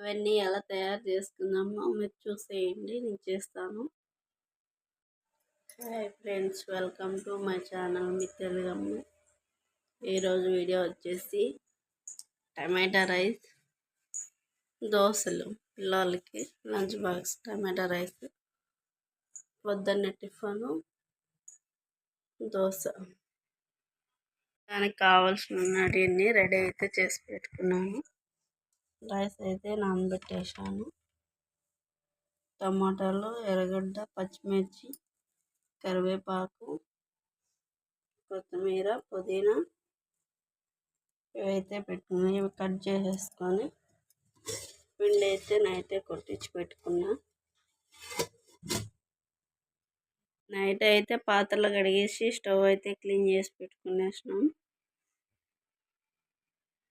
ఇవన్నీ ఎలా తయారు చేసుకుందామో మీరు చూసేయండి నేను చేస్తాను. Hi friends welcome to my channel మీ తెలుగమ్మ ఈరోజు వీడియో వచ్చేసి టమాటా రైస్ దోశలు పిల్లలకి లంచ్ బాక్స్ టమాటా రైస్ పొద్దున్న టిఫను దోశ. దానికి కావాల్సిన అన్నీ రెడీ అయితే చేసి పెట్టుకున్నాము. రైస్ అయితే నానబెట్టేసాను టమాటాలు ఎర్రగడ్డ పచ్చిమిర్చి కరివేపాకు కొత్తిమీర పుదీనా ఇవైతే పెట్టుకున్నాను ఇవి కట్ చేసేసుకొని పిండి అయితే నైటే కొట్టించి పెట్టుకున్నా. నైట్ అయితే పాత్రలు కడిగేసి స్టవ్ అయితే క్లీన్ చేసి పెట్టుకునేసినాం.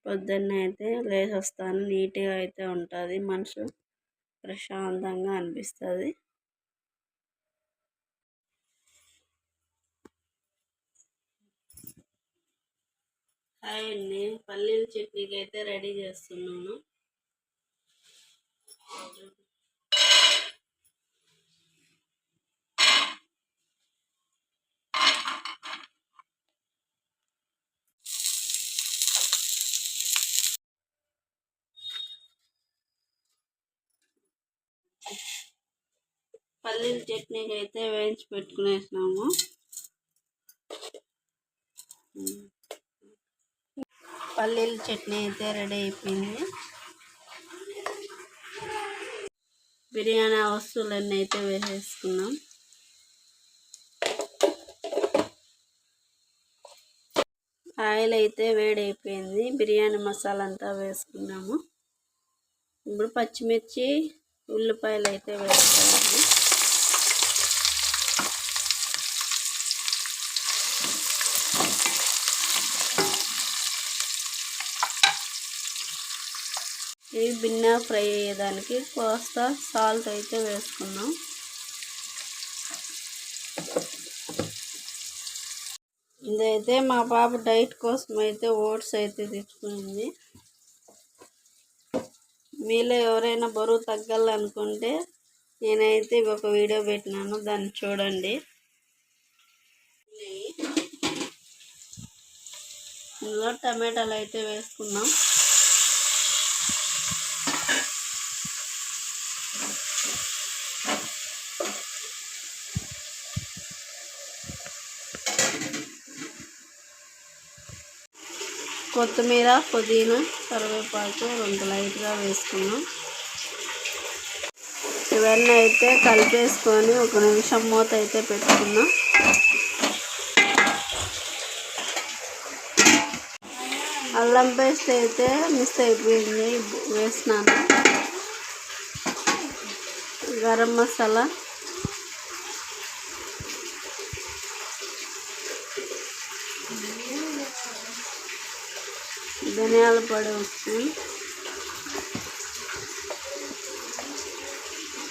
పొద్దున్న అయితే లేచి వస్తాను నీట్గా అయితే ఉంటుంది. మనసు ప్రశాంతంగా అనిపిస్తుంది. హాయ్ అండి. పల్లీల చట్నీకి అయితే రెడీ చేస్తున్నాను. పల్లీల చట్నీకి అయితే వేయించి పెట్టుకునేసినాము. పల్లీల చట్నీ అయితే రెడీ అయిపోయింది. బిర్యానీ వస్తువులన్నీ అయితే వేసేసుకున్నాం ఆయిల్ అయితే వేడైపోయింది బిర్యానీ మసాలా అంతా వేసుకున్నాము. ఇప్పుడు పచ్చిమిర్చి ఉల్లిపాయలు అయితే వేసుకోవాలి. ఇవి బిన్న ఫ్రై అయ్యేదానికి కాస్త సాల్ట్ అయితే వేసుకున్నాం ఇదైతే మా పాప డైట్ కోసం అయితే ఓట్స్ అయితే తెచ్చుకుంది. మీలో ఎవరైనా బరువు తగ్గాలనుకుంటే నేనైతే ఒక వీడియో పెట్టినాను దాన్ని చూడండి. ఇందులో టమాటాలు అయితే వేసుకున్నాం కొత్తిమీర పుదీనా కరివేపాకు రెండు లైట్గా వేసుకున్నాం ఇవన్నీ అయితే కలిపేసుకొని ఒక నిమిషం మూత అయితే పెట్టుకున్నాం అల్లం పేస్ట్ అయితే మిస్ అయిపోయింది. వేసినాను. గరం మసాలా. ధనియాల పొడి ఉప్పు.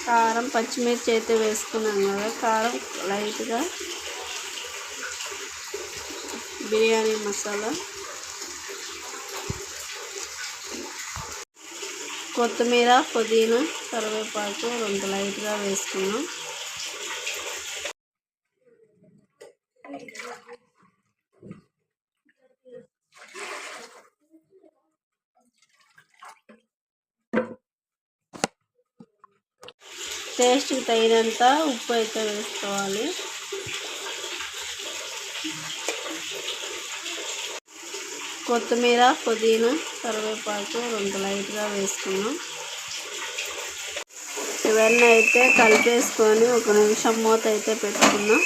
కారం పచ్చిమిర్చి అయితే వేసుకున్నాం కదా. కారం లైట్గా. బిర్యానీ మసాలా. కొత్తిమీర పుదీనా కరివేపాకు రెండు లైట్గా వేసుకున్నాం. టేస్ట్కి తగినంత ఉప్పు అయితే వేసుకోవాలి. కొత్తిమీర పుదీనా కరివేపాకు రెండు లైట్గా వేసుకున్నాం. ఇవన్నీ అయితే కలిపేసుకొని ఒక నిమిషం మూత అయితే పెట్టుకున్నాం.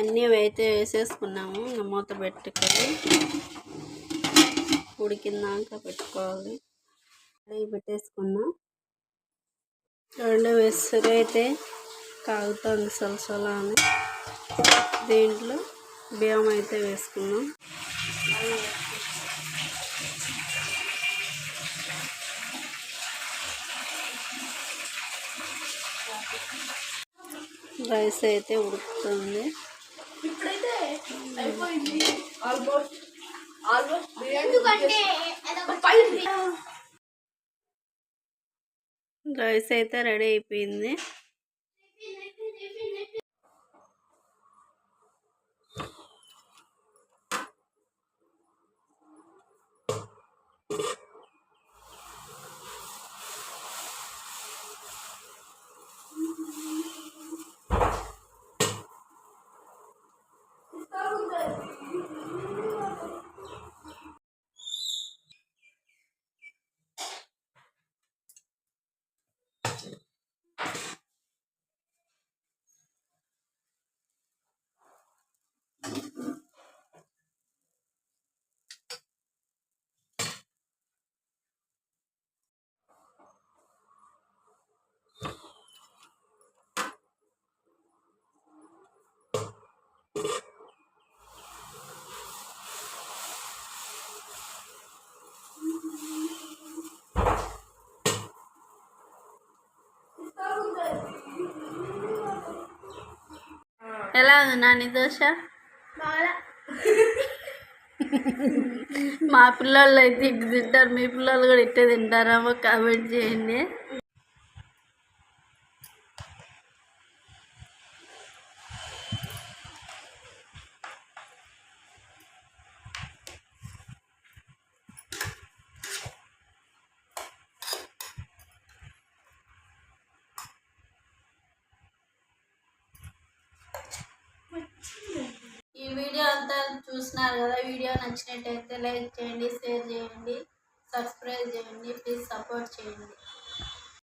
అన్నీ అయితే వేసేసుకున్నాము. మూత పెట్టుకొని ఉడికిందాక పెట్టుకోవాలి. కడిగి పెట్టేసుకున్నాం. చూడండి వేసుకు అయితే కాగుతుంది సలసలా అని. దీంట్లో బియ్యం అయితే వేసుకున్నాం. రైస్ అయితే ఉడుకుతుంది. ఇప్పుడైతే అయిపోయింది. ఆల్మోస్ట్ ఆల్మోస్ట్ రైస్ అయితే రెడీ అయిపోయింది. ఎలా ఉంది నాని దోశ? మా పిల్లలు అయితే ఇటు తింటారు మీ పిల్లలు కూడా ఇట్టే తింటారేమో కామెంట్ చేయండి ఈ వీడియో అంతా చూసినారు కదా వీడియో నచ్చినట్టయితే లైక్ చేయండి షేర్ చేయండి సబ్స్క్రైబ్ చేయండి ప్లీజ్ సపోర్ట్ చేయండి.